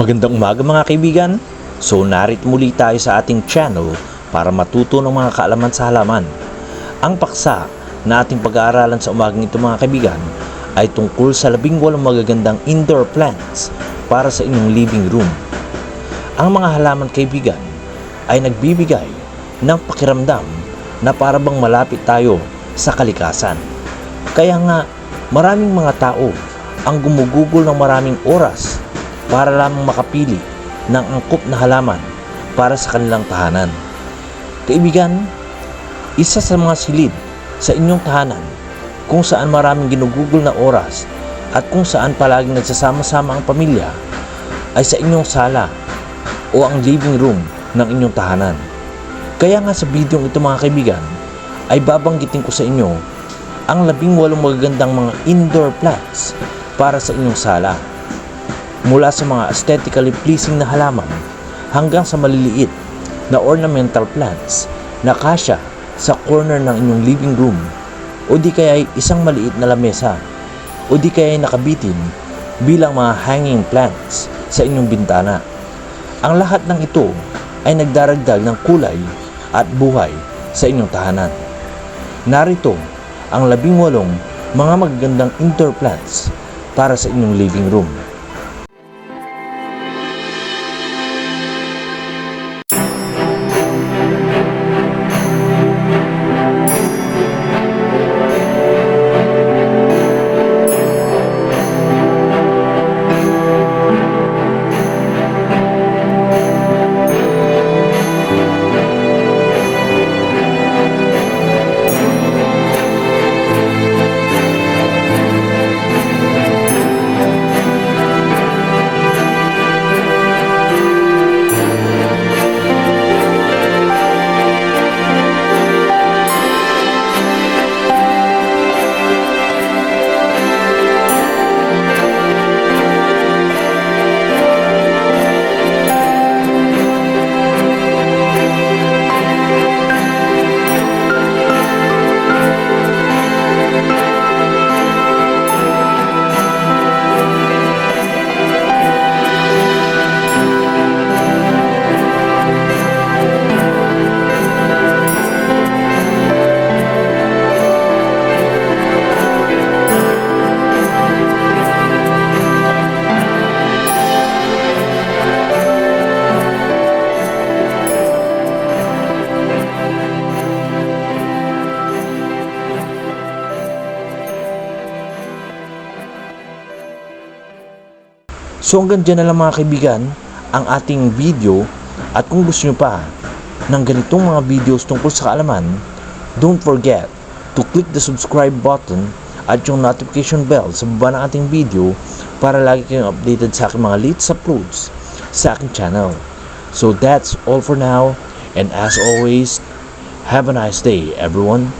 Magandang umaga mga kaibigan. So narit muli tayo sa ating channel para matuto ng mga kaalaman sa halaman. Ang paksa na ating pag-aaralan sa umagang ito mga kaibigan ay tungkol sa labing walong magagandang indoor plants para sa inyong living room. Ang mga halaman kaibigan ay nagbibigay ng pakiramdam na para bang malapit tayo sa kalikasan. Kaya nga maraming mga tao ang gumugugol ng maraming oras para lamang makapili ng angkop na halaman para sa kanilang tahanan. Kaibigan, isa sa mga silid sa inyong tahanan kung saan maraming ginugugol na oras at kung saan palaging nagsasama-sama ang pamilya ay sa inyong sala o ang living room ng inyong tahanan. Kaya nga sa video ito mga kaibigan ay babanggitin ko sa inyo ang labing walong magagandang mga indoor plants para sa inyong sala. Mula sa mga aesthetically pleasing na halaman hanggang sa maliliit na ornamental plants na kasya sa corner ng inyong living room o di kaya ay isang maliit na lamesa o di kaya ay nakabitin bilang mga hanging plants sa inyong bintana. Ang lahat ng ito ay nagdaragdag ng kulay at buhay sa inyong tahanan. Narito ang labing walong mga magagandang indoor plants para sa inyong living room. So hanggang dyan na lang mga kaibigan ang ating video at kung gusto nyo pa ng ganitong mga videos tungkol sa kaalaman, don't forget to click the subscribe button at yung notification bell sa baba ng ating video para lagi kayong updated sa aking mga latest uploads sa aking channel. So that's all for now and as always, have a nice day everyone.